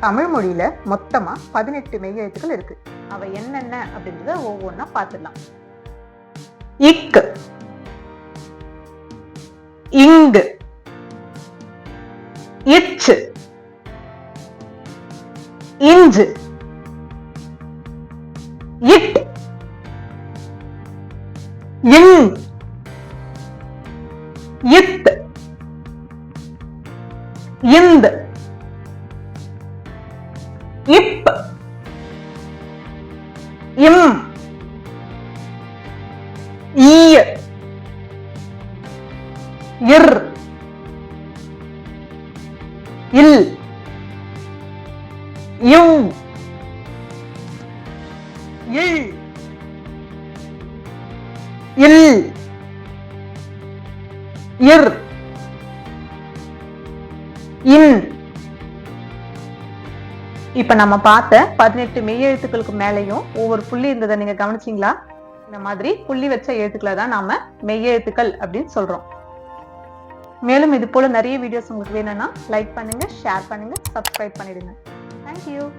தமிழ் மொழியில மொத்தமா பதினெட்டு மெய்யெழுத்துக்கள் இருக்கு. அவை என்னென்ன அப்படின்றத ஒவ்வொன்றா பார்த்துடலாம். இக்கு இங்கு இச்சு இஞ்சு இட் இங் இத் இந்து. இப். இம். ஈய. இர். இல். இவ். இல். இல். இர். இன். இப்ப நம்ம பார்த்த பதினெட்டு மெய் எழுத்துக்களுக்கு மேலேயும் ஒவ்வொரு புள்ளி இருந்ததை நீங்க கவனிச்சீங்களா? இந்த மாதிரி புள்ளி வச்ச எழுத்துக்களை தான் நாம மெய்யெழுத்துக்கள் அப்படின்னு சொல்றோம். மேலும் இது போல நிறைய வீடியோஸ் உங்களுக்கு வேணும்னா லைக் பண்ணுங்க ஷேர் பண்ணுங்க சப்ஸ்கிரைப் பண்ணிடுங்க. தேங்க்யூ